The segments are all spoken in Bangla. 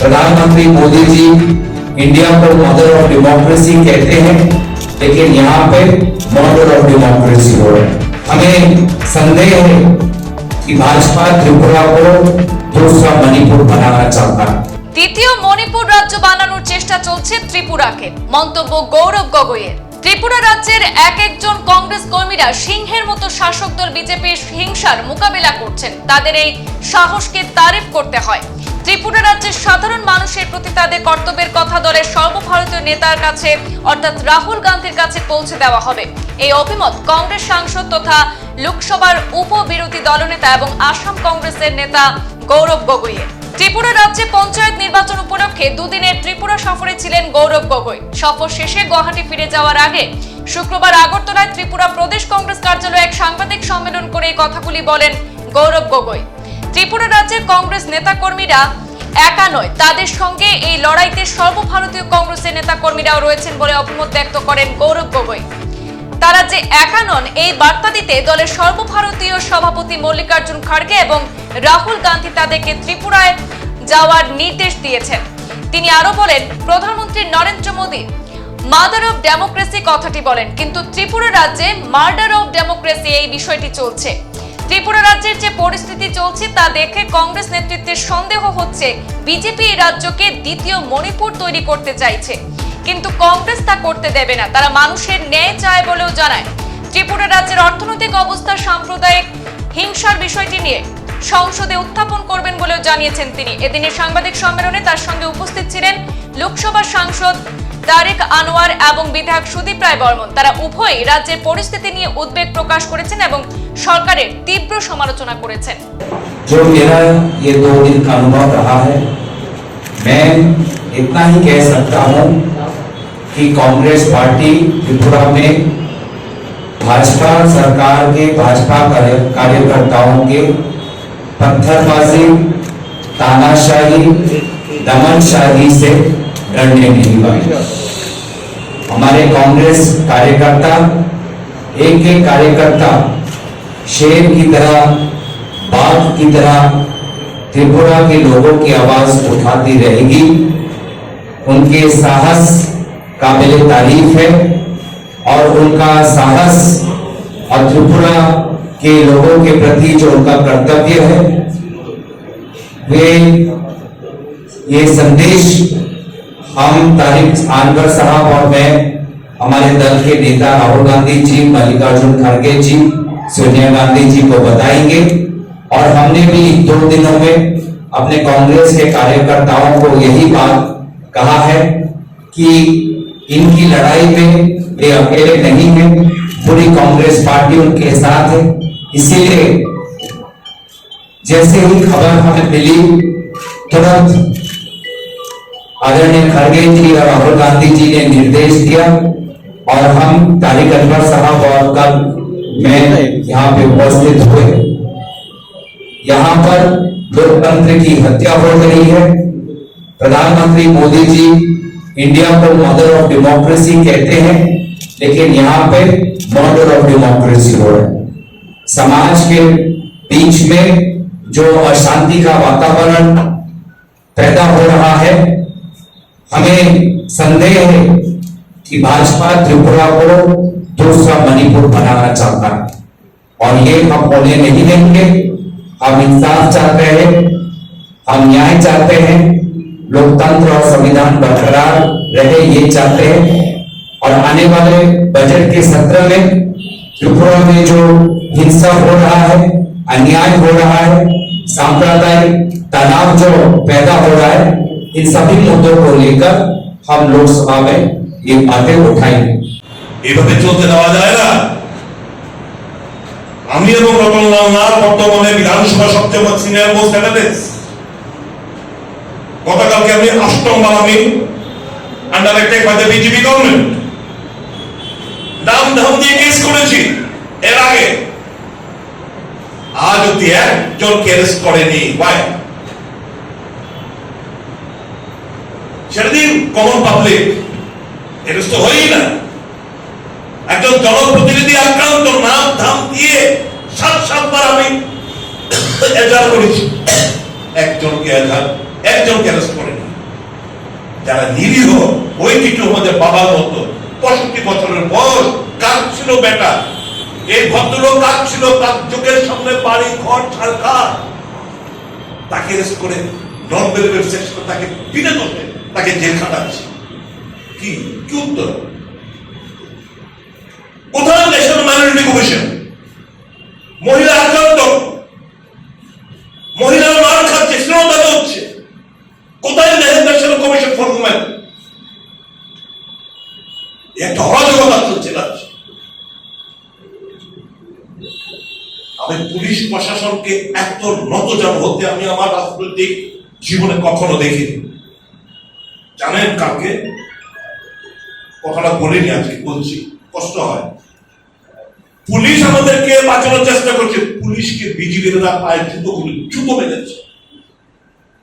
प्रधानमंत्री मोदी जी इंडिया को मदर ऑफ डेमोक्रेसी कहते हैं लेकिन यहाँ पे मॉडल ऑफ डेमोक्रेसी हो रहा है हमें संदेह है कि भाजपा त्रिपुरा को दूसरा मणिपुर बनाना चाहता है দ্বিতীয় মণিপুর রাজ্য বানানোর চেষ্টা চলছে ত্রিপুরাকে মন্তব্য গৌরব গগৈয়ের ত্রিপুরা রাজ্যের এক একজন কংগ্রেস কর্মীরা সিংহের মতো শাসক দল বিজেপির হিংসার মোকাবেলা করছেন তাদের এই সাহসকে তারিফ করতে হয় ত্রিপুরা রাজ্যের সাধারণ মানুষের প্রতি তাদের কর্তব্যের কথা দলের সর্বভারতীয় নেতার কাছে, অর্থাৎ রাহুল গান্ধীর কাছে পৌঁছে দেওয়া হবে। এই অভিমত কংগ্রেস সাংসদ তথা লোকসভার উপবিরোধী দলনেতা এবং আসাম কংগ্রেসের নেতা গৌরব গগৈয়ের। ত্রিপুরা রাজ্যে পঞ্চায়েত নির্বাচন উপলক্ষে দুদিনের ত্রিপুরা সফরে ছিলেন গৌরব গগৈ। সফর শেষে গুয়াহাটি ফিরে যাওয়ার আগে শুক্রবার আগরতলায় ত্রিপুরা প্রদেশ কংগ্রেস কার্যালয়ে এক সাংবাদিক সম্মেলন করে এই কথাগুলি বলেন গৌরব গগৈ। ত্রিপুরা রাজ্যের কংগ্রেস নেতাকর্মীরা একা নয়। তাদের সঙ্গে এই লড়াইতে সর্বভারতীয় কংগ্রেসের নেতাকর্মীরাও রয়েছেন বলে অভিমত ব্যক্ত করেন গৌরব গগৈ। তারা যে একা নন, এই বার্তা দিতে দলের সর্বভারতীয় সভাপতি মল্লিকার্জুন খাড়গে এবং রাহুল গান্ধী তাদেরকে ত্রিপুরায় যাওয়ার নির্দেশ দিয়েছেন। তিনি আরও বলেন, প্রধানমন্ত্রী Narendra Modi mother of democracy কথাটি বলেন, কিন্তু ত্রিপুরা রাজ্যে মার্ডার অফ ডেমোক্রেসি এই বিষয়টি চলছে। ত্রিপুরা রাজ্যের যে পরিস্থিতি চলছে তা দেখে কংগ্রেস নেতৃত্বের সন্দেহ হচ্ছে বিজেপি এই রাজ্যকে দ্বিতীয় মণিপুর তৈরি করতে চাইছে। কিন্তু কংগ্রেস তা করতে দেবে না। তারা মানুষের ন্যায় চায় বলেও জানায়। ত্রিপুরা রাজ্যের অর্থনৈতিক অবস্থা, সাম্প্রদায়িক হিংসার বিষয়টি নিয়ে সংসদে উত্থাপন করবেন বলেও জানিয়েছেন তিনি। এদিনের সাংবাদিক সম্মেলনে তার সঙ্গে উপস্থিত ছিলেন লোকসভার সাংসদ তারেক আনোয়ার এবং বিধায়ক সুদীপ রায় বর্মন তারা উভয়ই রাজ্যের পরিস্থিতি নিয়ে উদ্বেগ প্রকাশ করেছেন এবং সরকারের তীব্র সমালোচনা করেছেন जो मेरा ये दो दिन का अनुभव रहा है मैं इतना ही कह सकता हूं कि कांग्रेस पार्टी त्रिपुरा में भाजपा सरकार के भाजपा कार्य- कार्यकर्ताओं के पत्थरबाजी तानाशाही दमनशाही से डरने नहीं वाली हमारे कांग्रेस कार्यकर्ता एक एक कार्यकर्ता शेर की तरह बाघ की तरह त्रिपुरा के लोगों की आवाज़ उठाती रहेगी। उनके साहस काबिल तारीफ़ है और उनका साहस और त्रिपुरा के लोगों के प्रति जो उनका कर्तव्य है वे ये संदेश हम तारिक आनवर साहब और मैं, हमारे दल के नेता राहुल गांधी जी, मल्लिकार्जुन खड़गे जी, सोनिया गांधी जी को बताएँगे। और हमने भी दो दिनों में अपने कांग्रेस के कार्यकर्ताओं को यही बात कहा है कि इनकी लड़ाई में ये अकेले नहीं है, पूरी कांग्रेस पार्टी उनके साथ है। इसीलिए जैसे ही खबर हमें मिली, तुरंत आदरणीय खड़गे जी और राहुल गांधी जी ने निर्देश दिया और हम तारिक अनवर साहब और कल मैं यहाँ पे उपस्थित हुए। यहाँ पर लोकतंत्र की हत्या हो रही है। प्रधानमंत्री मोदी जी इंडिया को मदर ऑफ़ डेमोक्रेसी कहते हैं, लेकिन यहाँ पे मॉडल ऑफ़ डेमोक्रेसी हो रहा है। समाज के बीच में जो अशांति का वातावरण पैदा हो रहा है हमें संदेह है कि भाजपा त्रिपुरा को दूसरा मणिपुर बनाना चाहता है। और ये हम होने नहीं देंगे। हम इंसाफ चाहते हैं। हम न्याय चाहते हैं। लोकतंत्र और संविधान बरकरार रहे, ये चाहते हैं। और आने वाले बजट के सत्र में त्रिपुरा में जो हिंसा हो रहा है, अन्याय हो रहा है, सांप्रदायिक तनाव जो पैदा हो रहा है इन सभी मुद्दों को लेकर हम लोकसभा में ये बातें उठाएंगे এভাবে চলতে দেওয়া যায় না আমি এবং রতন লাল নাথ বর্তমানে বিধানসভা সবচেয়ে সিনিয়র মোস্ট ক্যান্ডিডেটস গতকালকে আমি অষ্টম বার আমি under attack by the BJP government দাম ধাম দিয়ে কেস করেছি এর আগে আজ অব্দি একজন কেস করেনি ওয়াই সেটা দিন কমন পাবলিক এটা তো হয়ই না। একজন জনপ্রতিনিধি আক্রান্ত, নাম ধাম দিয়ে সাত সাতবার আমি এজার করেছি। একজনকে এজার একজনকে অ্যারেস্ট করেনি যারা নিরীহ ওই কিছু আমাদের বাবার মতো, পঁয়ষট্টি বছরের বয়স কাজ ছিল বেটা। এই ভদ্রলোক কাজ ছিল তার চোখের সামনে বাড়ি, ঘর ছাড়কার তাকে রেস্ট করে নন করে তাকে বিনা দোষে তাকে জেল খাটাচ্ছে। কি? কি উত্তর? কোথায় ন্যাশনাল মাইনরিটি কমিশন মহিলা আক্রান্ত। মহিলারা মার খাচ্ছে শ্রীলঙ্কাতে হচ্ছে কোথায় ন্যাশনাল কমিশন ফর উমেন একটা অরাজকতা চলছে রাজ্যে আমি পুলিশ প্রশাসনকে এত নতজান হতে আমি আমার রাজনৈতিক জীবনে কখনো দেখিনি। জানেন কালকে কথাটা বলিনি আজকে বলছি, কষ্ট হয়। পুলিশ আমাদেরকে বাঁচানোর চেষ্টা করছে। পুলিশকে বিজিবিরা পায়ে জুতো গুলি জুতো মেরেছে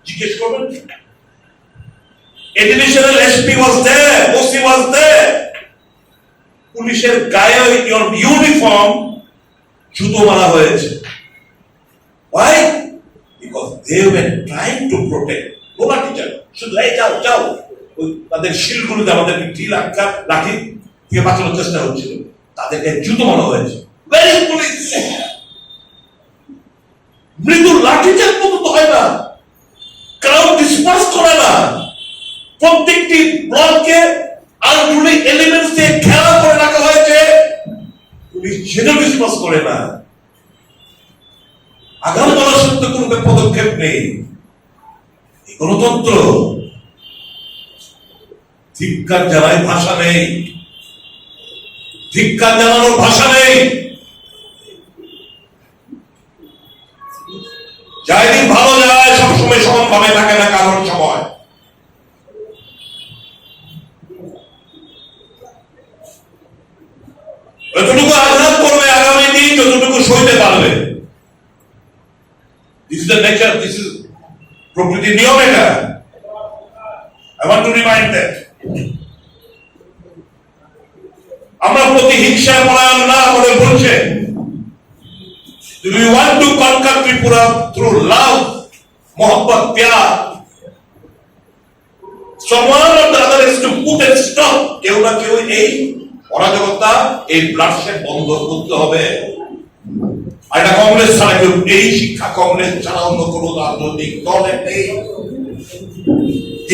জিজ্ঞেস করবেন? এডিশনাল এসপি ওসি পুলিশের গায়ে ইউনিফর্ম জুতো মারা হয়েছে। Why? Because they were trying to protect. Teacher শুধু এই যাও যাও। তাদের শিলগুলোতে আমাদেরকে ঢিল আটকা লাঠি দিয়ে বাঁচানোর চেষ্টা হচ্ছিল। তাদেরকে জুতো মারা হয়েছে। মৃদু হয় না। ক্রাউড ডিসপার্স করে না। প্রত্যেকটি ব্লককে এলিমেন্টস দিয়ে ঘেরা করে রাখা হয়েছে। পুলিশ সেটা ডিসপার্স করে না। আগাম বলা সত্ত্বেও কোনো পদক্ষেপ নেই। গণতন্ত্র ধিক্কার জানায় ভাষা নেই। ধিক্কার জানানোর ভাষা নেই। যাই দিন ভালো যায়, সবসময় সমান ভাবে থাকে না কারোর সময়। যতটুকু আঘাত করবে আগামী দিন, যতটুকু সইতে পারবে। This is the nature this is প্রকৃতির নিয়ম এটা। I want to remind that আমরা প্রতি হিংসায় পরায়ণ না করে বলছে Do we want to conquer Tripura through love, mohabbat, pyar? Someone or the other is to put a. কেউ না কেউ এই অরাজকতা এই ব্লাডশেড বন্ধ করতে হবে আর এটা কংগ্রেস ছাড়া কেউ এই শিক্ষা কংগ্রেস ছাড়া অন্য কোনো রাজনৈতিক দলের নেই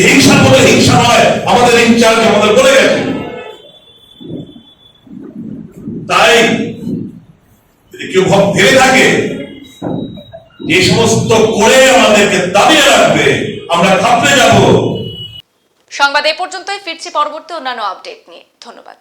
হিংসার মধ্যে হিংসা নয় আমাদের ইনচার্জ আমাদের বলে গেছে। তাই যদি কেউ ভাব থাকে, যে সমস্ত করে আমাদেরকে দাবিয়ে রাখবে, আমরা থাপড়ে যাব। সংবাদ এ পর্যন্তই, ফিরছি পরবর্তী অন্যান্য আপডেট নিয়ে। ধন্যবাদ।